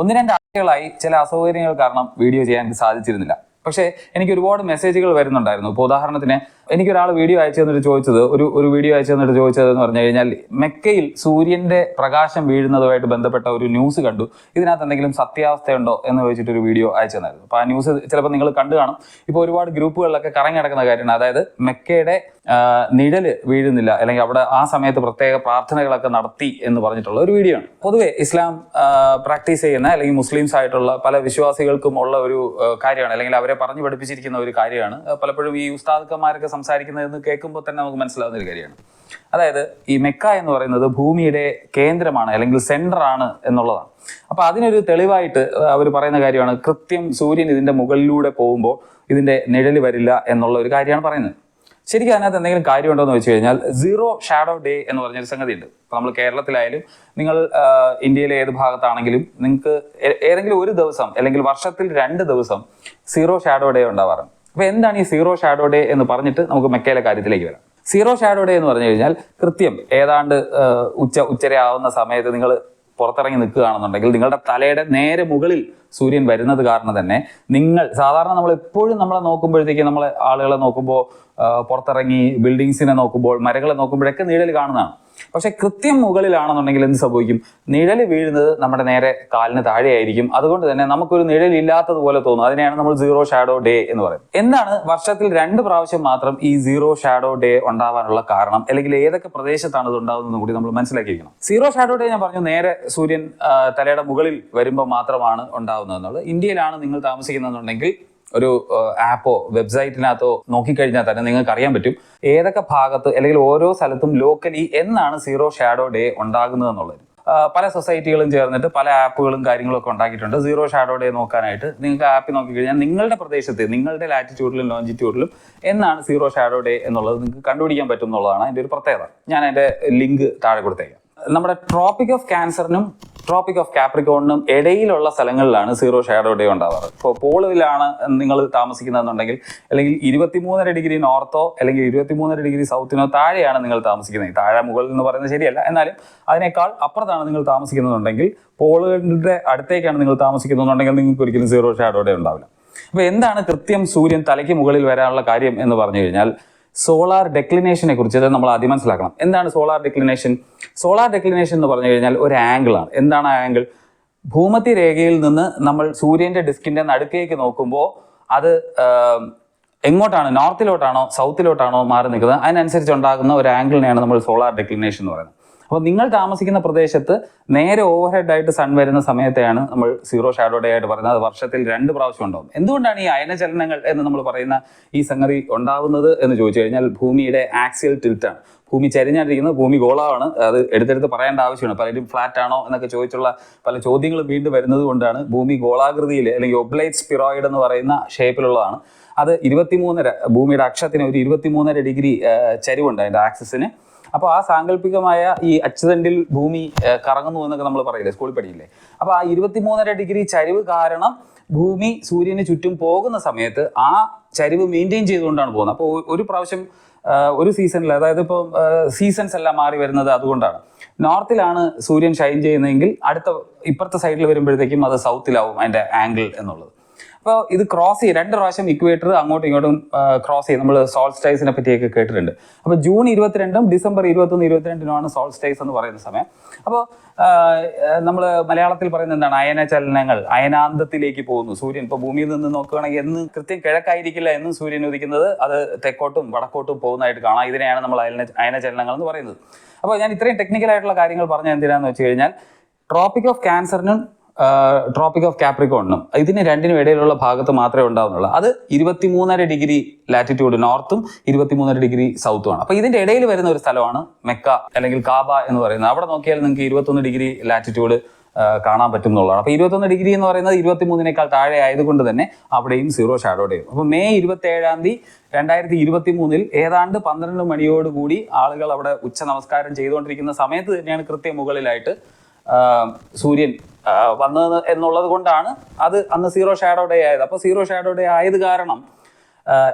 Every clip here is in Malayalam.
ഒന്ന് രണ്ട് ആഴ്ചകളായി ചില അസൗകര്യങ്ങൾ കാരണം വീഡിയോ ചെയ്യാൻ സാധിച്ചിരുന്നില്ല. പക്ഷേ എനിക്ക് ഒരുപാട് മെസ്സേജുകൾ വരുന്നുണ്ടായിരുന്നു. ഇപ്പോൾ ഉദാഹരണത്തിന് എനിക്ക് ഒരാൾ വീഡിയോ അയച്ചു തന്നിട്ട് ചോദിച്ചത് ഒരു ഒരു വീഡിയോ അയച്ചു തന്നിട്ട് ചോദിച്ചത് എന്ന് പറഞ്ഞു കഴിഞ്ഞാൽ മെക്കയിൽ സൂര്യന്റെ പ്രകാശം വീഴുന്നതുമായിട്ട് ബന്ധപ്പെട്ട ഒരു ന്യൂസ് കണ്ടു. ഇതിനകത്ത് എന്തെങ്കിലും സത്യാവസ്ഥയുണ്ടോ എന്ന് ചോദിച്ചിട്ട് ഒരു വീഡിയോ അയച്ചു തന്നായിരുന്നു. അപ്പോൾ ആ ന്യൂസ് ചിലപ്പോൾ നിങ്ങൾ കണ്ടു കാണും. ഇപ്പോൾ ഒരുപാട് ഗ്രൂപ്പുകളിലൊക്കെ കറങ്ങി നടക്കുന്ന കാര്യമാണ്. അതായത് മെക്കയുടെ നിഴൽ വീഴുന്നില്ല. അല്ലെങ്കിൽ അവിടെ ആ സമയത്ത് പ്രത്യേക പ്രാർത്ഥനകളൊക്കെ നടത്തി എന്ന് പറഞ്ഞിട്ടുള്ള ഒരു വീഡിയോ ആണ്. പൊതുവെ ഇസ്ലാം പ്രാക്ടീസ് ചെയ്യുന്ന അല്ലെങ്കിൽ മുസ്ലിംസ് ആയിട്ടുള്ള പല വിശ്വാസികൾക്കും ഉള്ള ഒരു കാര്യമാണ്. അല്ലെങ്കിൽ അവരെ പറഞ്ഞു പഠിപ്പിച്ചിരിക്കുന്ന ഒരു കാര്യമാണ്. പലപ്പോഴും ഈ ഉസ്താദക്കന്മാരൊക്കെ സംസാരിക്കുന്നതെന്ന് കേൾക്കുമ്പോൾ തന്നെ നമുക്ക് മനസ്സിലാവുന്ന ഒരു കാര്യമാണ്. അതായത് ഈ മെക്ക എന്ന് പറയുന്നത് ഭൂമിയുടെ കേന്ദ്രമാണ് അല്ലെങ്കിൽ സെന്റർ ആണ് എന്നുള്ളതാണ്. അപ്പൊ അതിനൊരു തെളിവായിട്ട് അവർ പറയുന്ന കാര്യമാണ് കൃത്യം സൂര്യൻ ഇതിന്റെ മുകളിലൂടെ പോകുമ്പോൾ ഇതിന്റെ നിഴൽ വരില്ല എന്നുള്ള ഒരു കാര്യമാണ് പറയുന്നത്. ശരിക്കും അതിനകത്ത് എന്തെങ്കിലും കാര്യമുണ്ടോ എന്ന് വെച്ച് കഴിഞ്ഞാൽ സീറോ ഷാഡോ ഡേ എന്ന് പറഞ്ഞൊരു സംഗതി ഉണ്ട് ഇപ്പൊ നമ്മൾ കേരളത്തിലായാലും നിങ്ങൾ ഇന്ത്യയിലെ ഏത് ഭാഗത്താണെങ്കിലും നിങ്ങൾക്ക് ഏതെങ്കിലും ഒരു ദിവസം അല്ലെങ്കിൽ വർഷത്തിൽ രണ്ട് ദിവസം സീറോ ഷാഡോ ഡേ ഉണ്ടാവാറുണ്ട്. അപ്പൊ എന്താണ് ഈ സീറോ ഷാഡോ ഡേ എന്ന് പറഞ്ഞിട്ട് നമുക്ക് മെക്കയിലെ കാര്യത്തിലേക്ക് വരാം. സീറോ ഷാഡോ ഡേ എന്ന് പറഞ്ഞു കഴിഞ്ഞാൽ കൃത്യം ഏതാണ്ട് ഉച്ച ഉച്ച ഉച്ചരയാവുന്ന സമയത്ത് നിങ്ങൾ പുറത്തിറങ്ങി നിൽക്കുകയാണെന്നുണ്ടെങ്കിൽ നിങ്ങളുടെ തലയുടെ നേരെ മുകളിൽ സൂര്യൻ വരുന്നത് കാരണം തന്നെ നിങ്ങൾ സാധാരണ നമ്മൾ എപ്പോഴും നമ്മളെ നോക്കുമ്പോഴത്തേക്ക് നമ്മളെ ആളുകളെ നോക്കുമ്പോൾ പുറത്തിറങ്ങി ബിൽഡിങ്സിനെ നോക്കുമ്പോൾ മരങ്ങളെ നോക്കുമ്പോഴൊക്കെ നീഴൽ കാണുന്നതാണ്. പക്ഷെ കൃത്യം മുകളിലാണെന്നുണ്ടെങ്കിൽ എന്ത് സംഭവിക്കും? നിഴൽ വീഴുന്നത് നമ്മുടെ നേരെ കാലിന് താഴെയായിരിക്കും. അതുകൊണ്ട് തന്നെ നമുക്കൊരു നിഴൽ ഇല്ലാത്തതുപോലെ തോന്നും. അതിനെയാണ് നമ്മൾ സീറോ ഷാഡോ ഡേ എന്ന് പറയുന്നത്. എന്താണ് വർഷത്തിൽ രണ്ട് പ്രാവശ്യം മാത്രം ഈ സീറോ ഷാഡോ ഡേ ഉണ്ടാവാനുള്ള കാരണം? അല്ലെങ്കിൽ ഏതൊക്കെ പ്രദേശത്താണ് ഇത് ഉണ്ടാകുന്നത് കൂടി നമ്മൾ മനസ്സിലാക്കിയിരിക്കണം. സീറോ ഷാഡോ ഡേ ഞാൻ പറഞ്ഞു നേരെ സൂര്യൻ തലയുടെ മുകളിൽ വരുമ്പോൾ മാത്രമാണ് ഉണ്ടാകുന്നത് എന്നുള്ളത് ഇന്ത്യയിലാണ് നിങ്ങൾ താമസിക്കുന്നതെന്നുണ്ടെങ്കിൽ ഒരു ആപ്പോ വെബ്സൈറ്റിനകത്തോ നോക്കിക്കഴിഞ്ഞാൽ തന്നെ നിങ്ങൾക്ക് അറിയാൻ പറ്റും ഏതൊക്കെ ഭാഗത്ത് അല്ലെങ്കിൽ ഓരോ സ്ഥലത്തും ലോക്കലി എന്നാണ് സീറോ ഷാഡോ ഡേ ഉണ്ടാകുന്നത് എന്നുള്ളത് പല സൊസൈറ്റികളും ചേർന്നിട്ട് പല ആപ്പുകളും കാര്യങ്ങളും ഒക്കെ ഉണ്ടാക്കിയിട്ടുണ്ട്. സീറോ ഷാഡോ ഡേ നോക്കാനായിട്ട് നിങ്ങൾക്ക് ആപ്പ് നോക്കിക്കഴിഞ്ഞാൽ നിങ്ങളുടെ പ്രദേശത്ത് നിങ്ങളുടെ ലാറ്റിറ്റ്യൂഡിലും ലോഞ്ചിറ്റ്യൂഡിലും എന്നാണ് സീറോ ഷാഡോ ഡേ എന്നുള്ളത് നിങ്ങൾക്ക് കണ്ടുപിടിക്കാൻ പറ്റും എന്നുള്ളതാണ് അതിന്റെ ഒരു പ്രത്യേകത. ഞാൻ അതിന്റെ ലിങ്ക് താഴെ കൊടുത്തേക്കാം. നമ്മുടെ ട്രോപ്പിക് ഓഫ് ക്യാൻസറിനും ട്രോപ്പിക് ഓഫ് കാപ്രിക്കോണിനും ഇടയിലുള്ള സ്ഥലങ്ങളിലാണ് സീറോ ഷാഡോ ഡേ ഉണ്ടാവാറ്. ഇപ്പോൾ പോളിലാണ് നിങ്ങൾ താമസിക്കുന്നതെന്നുണ്ടെങ്കിൽ അല്ലെങ്കിൽ ഇരുപത്തിമൂന്നര ഡിഗ്രി നോർത്തോ അല്ലെങ്കിൽ ഇരുപത്തിമൂന്നര ഡിഗ്രി സൗത്തിനോ താഴെയാണ് നിങ്ങൾ താമസിക്കുന്നത്. താഴെ മുകളിൽ എന്ന് പറയുന്നത് ശരിയല്ല. എന്നാലും അതിനേക്കാൾ അപ്പുറത്താണ് നിങ്ങൾ താമസിക്കുന്നതെന്നുണ്ടെങ്കിൽ പോളുകളുടെ അടുത്തേക്കാണ് നിങ്ങൾ താമസിക്കുന്നതെന്നുണ്ടെങ്കിൽ നിങ്ങൾക്ക് ഒരിക്കലും സീറോ ഷാഡോ ഡേ ഉണ്ടാവില്ല. അപ്പോൾ എന്താണ് കൃത്യം സൂര്യൻ തലയ്ക്ക് മുകളിൽ വരാനുള്ള കാര്യം എന്ന് പറഞ്ഞു കഴിഞ്ഞാൽ സോളാർ ഡെക്ലിനേഷനെ കുറിച്ച് നമ്മൾ ആദ്യം മനസ്സിലാക്കണം. എന്താണ് സോളാർ ഡെക്ലിനേഷൻ? സോളാർ ഡെക്ലിനേഷൻ എന്ന് പറഞ്ഞു കഴിഞ്ഞാൽ ഒരു ആംഗിളാണ് എന്താണ് ആംഗിൾ ഭൂമധ്യ രേഖയിൽ നിന്ന് നമ്മൾ സൂര്യന്റെ ഡിസ്കിന്റെ നടുക്കേക്ക് നോക്കുമ്പോൾ അത് എങ്ങോട്ടാണ്? നോർത്തിലോട്ടാണോ സൗത്തിലോട്ടാണോ മാറി നിൽക്കുന്നത്? അതിനനുസരിച്ച് ഉണ്ടാകുന്ന ഒരു ആംഗിളിനെയാണ് നമ്മൾ സോളാർ ഡെക്ലിനേഷൻ എന്ന് പറയുന്നത്. അപ്പോൾ നിങ്ങൾ താമസിക്കുന്ന പ്രദേശത്ത് നേരെ ഓവർഹെഡ് ആയിട്ട് സൺ വരുന്ന സമയത്തെയാണ് നമ്മൾ സീറോ ഷാഡോ ഡേ ആയിട്ട് പറയുന്നത്. വർഷത്തിൽ രണ്ട് പ്രാവശ്യം ഉണ്ടാവും. എന്തുകൊണ്ടാണ് ഈ അയനചലനങ്ങൾ എന്ന് നമ്മൾ പറയുന്ന ഈ സംഗതി ഉണ്ടാവുന്നത് എന്ന് ചോദിച്ചു കഴിഞ്ഞാൽ ഭൂമിയുടെ ആക്സിയൽ ടിൽറ്റാണ് ഭൂമി ചരിഞ്ഞാണ്ടിരിക്കുന്നത് ഭൂമി ഗോളാണ് അത് എടുത്തെടുത്ത് പറയേണ്ട ആവശ്യമാണ് പലരും ഫ്ലാറ്റ് ആണോ എന്നൊക്കെ ചോദിച്ചുള്ള പല ചോദ്യങ്ങളും വീണ്ടും വരുന്നത് കൊണ്ടാണ് ഭൂമി ഗോളാകൃതിയിൽ അല്ലെങ്കിൽ ഒബ്ലൈറ്റ് സ്പിറോയിഡ് എന്ന് പറയുന്ന ഷേപ്പിലുള്ളതാണ് അത് ഇരുപത്തിമൂന്നര ഭൂമിയുടെ അക്ഷത്തിന് ഒരു ഇരുപത്തിമൂന്നര ഡിഗ്രി ചരിവുണ്ട് അതിന്റെ ആക്സിസിന് അപ്പോൾ ആ സാങ്കല്പികമായ ഈ അച്ചുതണ്ടിൽ ഭൂമി കറങ്ങുന്നു എന്നൊക്കെ നമ്മൾ പറയില്ലേ സ്കൂളിൽ പഠിക്കില്ലേ അപ്പോൾ ആ ഇരുപത്തിമൂന്നര ഡിഗ്രി ചരിവ് കാരണം ഭൂമി സൂര്യന് ചുറ്റും പോകുന്ന സമയത്ത് ആ ചരിവ് മെയിന്റെയിൻ ചെയ്തുകൊണ്ടാണ് പോകുന്നത്. അപ്പോൾ ഒരു പ്രാവശ്യം ഒരു സീസണിൽ അതായത് ഇപ്പോൾ സീസൺസ് എല്ലാം മാറി വരുന്നത് അതുകൊണ്ടാണ്. നോർത്തിലാണ് സൂര്യൻ ഷൈൻ ചെയ്യുന്നതെങ്കിൽ അടുത്ത ഇപ്പുറത്തെ സൈഡിൽ വരുമ്പോഴത്തേക്കും അത് സൗത്തിലാവും അതിന്റെ ആംഗിൾ എന്നുള്ളത്. അപ്പോൾ ഇത് ക്രോസ് ചെയ്യും. രണ്ട് പ്രാവശ്യം ഇക്വേറ്റർ അങ്ങോട്ടും ഇങ്ങോട്ടും ക്രോസ് ചെയ്യും. നമ്മൾ സോൾസ്റ്റൈസിനെ പറ്റിയൊക്കെ കേട്ടിട്ടുണ്ട്. അപ്പോൾ ജൂൺ ഇരുപത്തിരണ്ടും ഡിസംബർ ഇരുപത്തൊന്ന് ഇരുപത്തിരണ്ടിനുമാണ് സോൾ സ്റ്റൈസ് എന്ന് പറയുന്ന സമയം. അപ്പോൾ നമ്മൾ മലയാളത്തിൽ പറയുന്നത് എന്താണ്? അയന ചലനങ്ങൾ അയനാന്തത്തിലേക്ക് പോകുന്നു സൂര്യൻ. ഇപ്പോൾ ഭൂമിയിൽ നിന്ന് നോക്കുകയാണെങ്കിൽ എന്ന് കൃത്യം കിഴക്കായിരിക്കില്ല എന്നും സൂര്യൻ ഉദിക്കുന്നത് അത് തെക്കോട്ടും വടക്കോട്ടും പോകുന്നതായിട്ട് കാണാം. ഇതിനെയാണ് നമ്മൾ അയന അയന ചലനങ്ങൾ എന്ന് പറയുന്നത്. അപ്പോൾ ഞാൻ ഇത്രയും ടെക്നിക്കലായിട്ടുള്ള കാര്യങ്ങൾ പറഞ്ഞ എന്തിനാന്ന് വെച്ച് കഴിഞ്ഞാൽ ട്രോപ്പിക് ഓഫ് ക്യാൻസറിനും ട്രോപ്പിക് ഓഫ് കാപ്രിക്കോണിനും ഇതിന് രണ്ടിനും ഇടയിലുള്ള ഭാഗത്ത് മാത്രമേ ഉണ്ടാവുന്നുള്ളൂ. അത് ഇരുപത്തിമൂന്നര ഡിഗ്രി ലാറ്റിറ്റ്യൂഡ് നോർത്തും ഇരുപത്തിമൂന്നര ഡിഗ്രി സൗത്തുമാണ് അപ്പോൾ ഇതിന്റെ ഇടയിൽ വരുന്ന ഒരു സ്ഥലമാണ് മെക്ക അല്ലെങ്കിൽ കാബ എന്ന് പറയുന്നത്. അവിടെ നോക്കിയാൽ നിങ്ങൾക്ക് ഇരുപത്തൊന്ന് ഡിഗ്രി ലാറ്റിറ്റ്യൂഡ് കാണാൻ പറ്റും എന്നുള്ളതാണ്. അപ്പോൾ ഇരുപത്തൊന്ന് ഡിഗ്രി എന്ന് പറയുന്നത് ഇരുപത്തിമൂന്നിനേക്കാൾ താഴെ ആയതുകൊണ്ട് തന്നെ അവിടെയും സീറോ ഷാഡോ ഡേ അപ്പോൾ മെയ് ഇരുപത്തി ഏഴാം തീയതി രണ്ടായിരത്തി ഇരുപത്തി മൂന്നിൽ ഏതാണ്ട് പന്ത്രണ്ട് മണിയോടുകൂടി ആളുകൾ അവിടെ ഉച്ച നമസ്കാരം ചെയ്തുകൊണ്ടിരിക്കുന്ന സമയത്ത് തന്നെയാണ് കൃത്യം മുകളിലായിട്ട് സൂര്യൻ വന്നത് എന്നുള്ളത് കൊണ്ടാണ് അത് അന്ന് സീറോ ഷാഡോ ഡേ ആയത്. അപ്പോൾ സീറോ ഷാഡോ ഡേ ആയത് കാരണം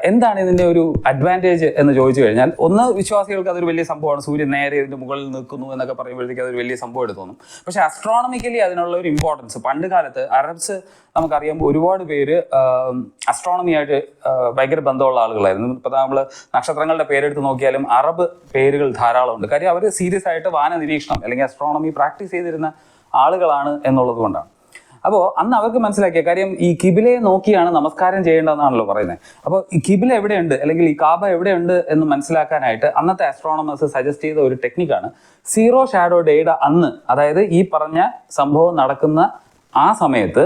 എന്താണ് ഇതിന്റെ ഒരു അഡ്വാന്റേജ് എന്ന് ചോദിച്ചു കഴിഞ്ഞാൽ ഒന്ന് വിശ്വാസികൾക്ക് അതൊരു വലിയ സംഭവമാണ്. സൂര്യൻ നേരെ ഇതിന്റെ മുകളിൽ നിൽക്കുന്നു എന്നൊക്കെ പറയുമ്പോഴത്തേക്ക് അതൊരു വലിയ സംഭവമായിട്ട് തോന്നും. പക്ഷെ അസ്ട്രോണമിക്കലി അതിനുള്ള ഒരു ഇമ്പോർട്ടൻസ് പണ്ട് കാലത്ത് അറബ്സ് നമുക്കറിയാം ഒരുപാട് പേര് അസ്ട്രോണമി ആയിട്ട് ആഹ് ഭയങ്കര ബന്ധമുള്ള ആളുകളായിരുന്നു. ഇപ്പൊ നമ്മൾ നക്ഷത്രങ്ങളുടെ പേരെടുത്ത് നോക്കിയാലും അറബ് പേരുകൾ ധാരാളമുണ്ട് കാര്യം അവർ സീരിയസ് ആയിട്ട് വാന നിരീക്ഷണം അല്ലെങ്കിൽ അസ്ട്രോണമി പ്രാക്ടീസ് ചെയ്തിരുന്ന ആളുകളാണ് എന്നുള്ളത് കൊണ്ടാണ്. അപ്പോൾ അന്ന് അവർക്ക് മനസ്സിലാക്കിയ കാര്യം ഈ കിബിലയെ നോക്കിയാണ് നമസ്കാരം ചെയ്യേണ്ടതെന്നാണല്ലോ പറയുന്നത്. അപ്പോൾ ഈ കിബില എവിടെയുണ്ട്? അല്ലെങ്കിൽ ഈ കാബ എവിടെയുണ്ട് എന്ന് മനസ്സിലാക്കാനായിട്ട് അന്നത്തെ ആസ്ട്രോണമേഴ്സ് സജസ്റ്റ് ചെയ്ത ഒരു ടെക്നിക്കാണ് സീറോ ഷാഡോ ഡേയുടെ അന്ന് അതായത് ഈ പറഞ്ഞ സംഭവം നടക്കുന്ന ആ സമയത്ത്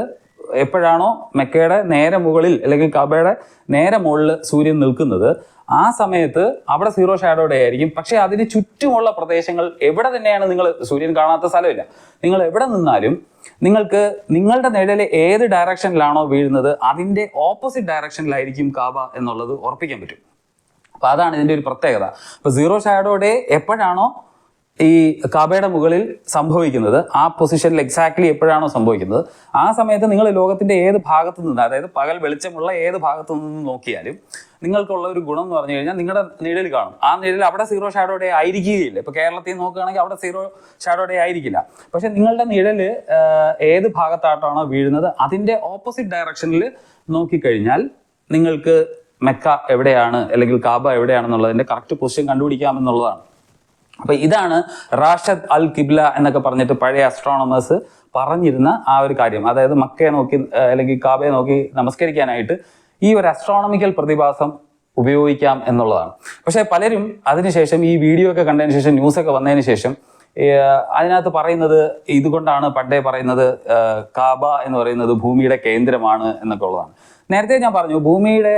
എപ്പോഴാണോ മെക്കയുടെ നേരെ മുകളിൽ അല്ലെങ്കിൽ കബയുടെ നേരെ മുകളിൽ സൂര്യൻ നിൽക്കുന്നത് ആ സമയത്ത് അവിടെ സീറോ ഷാഡോ ഡേ ആയിരിക്കും. പക്ഷെ അതിന് ചുറ്റുമുള്ള പ്രദേശങ്ങൾ എവിടെ തന്നെയാണ് നിങ്ങൾ സൂര്യൻ കാണാത്ത സ്ഥലമില്ല. നിങ്ങൾ എവിടെ നിന്നാലും നിങ്ങൾക്ക് നിങ്ങളുടെ നിഴൽ ഏത് ഡയറക്ഷനിലാണോ വീഴുന്നത് അതിന്റെ ഓപ്പോസിറ്റ് ഡയറക്ഷനിലായിരിക്കും കാബ എന്നുള്ളത് ഉറപ്പിക്കാൻ പറ്റും. അപ്പൊ അതാണ് ഇതിന്റെ ഒരു പ്രത്യേകത. അപ്പൊ സീറോ ഷാഡോ ഡേ എപ്പോഴാണോ ഈ കാബയുടെ മുകളിൽ സംഭവിക്കുന്നത് ആ പൊസിഷനിൽ എക്സാക്ട്ലി എപ്പോഴാണോ സംഭവിക്കുന്നത് ആ സമയത്ത് നിങ്ങൾ ലോകത്തിന്റെ ഏത് ഭാഗത്തു നിന്ന് അതായത് പകൽ വെളിച്ചമുള്ള ഏത് ഭാഗത്തു നിന്ന് നോക്കിയാലും നിങ്ങൾക്കുള്ള ഒരു ഗുണം എന്ന് പറഞ്ഞു കഴിഞ്ഞാൽ നിങ്ങളുടെ നിഴൽ കാണും. ആ നിഴൽ അവിടെ സീറോ ഷാഡോ ആയിരിക്കുകയില്ല. ഇപ്പൊ കേരളത്തിൽ നോക്കുകയാണെങ്കിൽ അവിടെ സീറോ ഷാഡോ ഡേ ആയിരിക്കില്ല. പക്ഷെ നിങ്ങളുടെ ആഹ്, ഏത് ഭാഗത്തായിട്ടാണോ വീഴുന്നത് അതിന്റെ ഓപ്പോസിറ്റ് ഡയറക്ഷനിൽ നോക്കിക്കഴിഞ്ഞാൽ നിങ്ങൾക്ക് മെക്ക എവിടെയാണ് അല്ലെങ്കിൽ കാബ എവിടെയാണെന്നുള്ളതിന്റെ കറക്റ്റ് പൊസിഷൻ കണ്ടുപിടിക്കാമെന്നുള്ളതാണ്. അപ്പൊ ഇതാണ് റാഷദ് അൽ കിബ്ല എന്നൊക്കെ പറഞ്ഞിട്ട് പഴയ അസ്ട്രോണമേഴ്സ് പറഞ്ഞിരുന്ന ആ ഒരു കാര്യം. അതായത് മക്കയെ നോക്കി അല്ലെങ്കിൽ കാബയെ നോക്കി നമസ്കരിക്കാനായിട്ട് ഈ ഒരു അസ്ട്രോണമിക്കൽ പ്രതിഭാസം ഉപയോഗിക്കാം എന്നുള്ളതാണ്. പക്ഷെ പലരും അതിനുശേഷം ഈ വീഡിയോ ഒക്കെ കണ്ടതിന് ശേഷം ന്യൂസ് ഒക്കെ വന്നതിന് ശേഷം അതിനകത്ത് പറയുന്നത് ഇതുകൊണ്ടാണ് പണ്ടേ പറയുന്നത് കാബ എന്ന് പറയുന്നത് ഭൂമിയുടെ കേന്ദ്രമാണ് എന്നൊക്കെ ഉള്ളതാണ്. നേരത്തെ ഞാൻ പറഞ്ഞു ഭൂമിയുടെ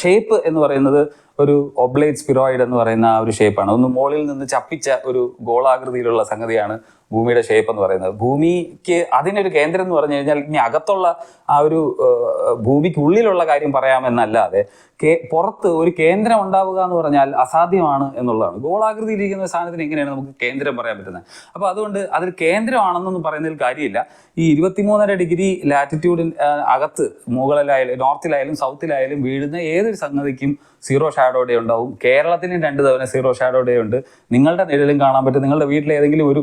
ഷേപ്പ് എന്ന് പറയുന്നത് ഒരു ഒബ്ലേറ്റ് സ്പിറോയിഡ് എന്ന് പറയുന്ന ഒരു ഷേപ്പാണ് ഒന്ന് മുകളിൽ നിന്ന് ചപ്പിച്ച ഒരു ഗോളാകൃതിയിലുള്ള സംഗതിയാണ് ഭൂമിയുടെ ഷേപ്പ് എന്ന് പറയുന്നത്. ഭൂമിക്ക് അതിനൊരു കേന്ദ്രം എന്ന് പറഞ്ഞു കഴിഞ്ഞാൽ ഇനി അകത്തുള്ള ആ ഒരു ഭൂമിക്കുള്ളിലുള്ള കാര്യം പറയാമെന്നല്ലാതെ കേ പുറത്ത് ഒരു കേന്ദ്രം ഉണ്ടാവുക എന്ന് പറഞ്ഞാൽ അസാധ്യമാണ് എന്നുള്ളതാണ്. ഗോളാകൃതിയിലിരിക്കുന്ന സാധനത്തിന് എങ്ങനെയാണ് നമുക്ക് കേന്ദ്രം പറയാൻ പറ്റുന്നത്? അപ്പോൾ അതുകൊണ്ട് അതിൽ കേന്ദ്രമാണെന്നൊന്നും പറയുന്നതിൽ കാര്യമില്ല. ഈ ഇരുപത്തിമൂന്നര ഡിഗ്രി ലാറ്റിറ്റ്യൂഡിൻ അകത്ത് മുകളിലായാലും നോർത്തിലായാലും സൗത്തിലായാലും വീഴുന്ന ഏതൊരു സംഗതിക്കും സീറോ ഷാഡോ ഡേ ഉണ്ടാവും. കേരളത്തിന് രണ്ട് തവണ സീറോ ഷാഡോ ഡേ ഉണ്ട്. നിങ്ങളുടെ നിഴലും കാണാൻ പറ്റും. നിങ്ങളുടെ വീട്ടിലെ ഏതെങ്കിലും ഒരു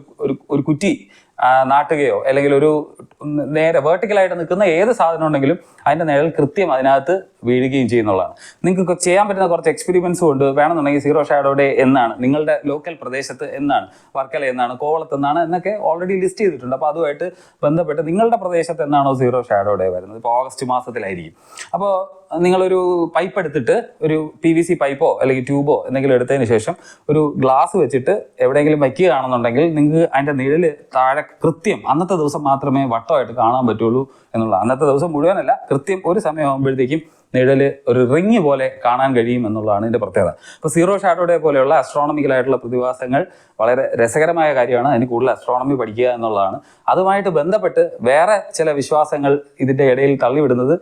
ഒരു ഒരു കുറ്റി ആ, നാട്ടുകയോ അല്ലെങ്കിൽ ഒരു നേരെ വേർട്ടിക്കലായിട്ട് നിൽക്കുന്ന ഏത് സാധനം ഉണ്ടെങ്കിലും അതിന്റെ നിഴൽ കൃത്യം അതിനകത്ത് വീഴുകയും ചെയ്യുന്നുള്ളതാണ് നിങ്ങൾക്ക് ചെയ്യാൻ പറ്റുന്ന കുറച്ച് എക്സ്പീരിയൻസ് ഉണ്ട്. വേണമെന്നുണ്ടെങ്കിൽ സീറോ ഷാഡോ ഡേ എന്നാണ്. നിങ്ങളുടെ ലോക്കൽ പ്രദേശത്ത് എന്നാണ്? വർക്കല എന്നാണ്? കോവളത്ത് എന്നാണ്? എന്നൊക്കെ ഓൾറെഡി ലിസ്റ്റ് ചെയ്തിട്ടുണ്ട്. അപ്പോൾ അതുമായിട്ട് ബന്ധപ്പെട്ട് നിങ്ങളുടെ പ്രദേശത്ത് എന്നാണോ സീറോ ഷാഡോ ഡേ വരുന്നത്? ഇപ്പോൾ ഓഗസ്റ്റ് മാസത്തിലായിരിക്കും. അപ്പോൾ നിങ്ങളൊരു പൈപ്പ് എടുത്തിട്ട് ഒരു പി വി സി പൈപ്പോ അല്ലെങ്കിൽ ട്യൂബോ എന്തെങ്കിലും എടുത്തതിന് ശേഷം ഒരു ഗ്ലാസ് വെച്ചിട്ട് എവിടെയെങ്കിലും വയ്ക്കുകയാണെന്നുണ്ടെങ്കിൽ നിങ്ങൾക്ക് അതിന്റെ നിഴൽ താഴെ കൃത്യം അന്നത്തെ ദിവസം മാത്രമേ വട്ടമായിട്ട് കാണാൻ പറ്റുള്ളൂ എന്നുള്ള അന്നത്തെ ദിവസം മുഴുവനല്ല കൃത്യം ഒരു സമയമാകുമ്പോഴത്തേക്കും നിഴൽ ഒരു റിങ് പോലെ കാണാൻ കഴിയും എന്നുള്ളതാണ് ഇതിന്റെ പ്രത്യേകത. അപ്പോൾ സീറോ ഷാഡോഡേ പോലെയുള്ള അസ്ട്രോണമിക്കലായിട്ടുള്ള പ്രതിഭാസങ്ങൾ വളരെ രസകരമായ കാര്യമാണ്. അതിന് കൂടുതൽ അസ്ട്രോണമി പഠിക്കുക എന്നുള്ളതാണ്. അതുമായിട്ട് ബന്ധപ്പെട്ട് വേറെ ചില വിശ്വാസങ്ങൾ ഇതിന്റെ ഇടയിൽ തള്ളിവിടുന്നത്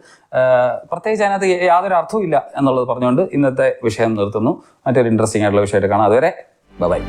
പ്രത്യേകിച്ച് അതിനകത്ത് യാതൊരു അർത്ഥവും ഇല്ല എന്നുള്ളത് പറഞ്ഞുകൊണ്ട് ഇന്നത്തെ വിഷയം നിർത്തുന്നു. മറ്റൊരു ഇൻട്രസ്റ്റിംഗ് ആയിട്ടുള്ള വിഷയമായിട്ട് കാണാം. അതുവരെ ബൈ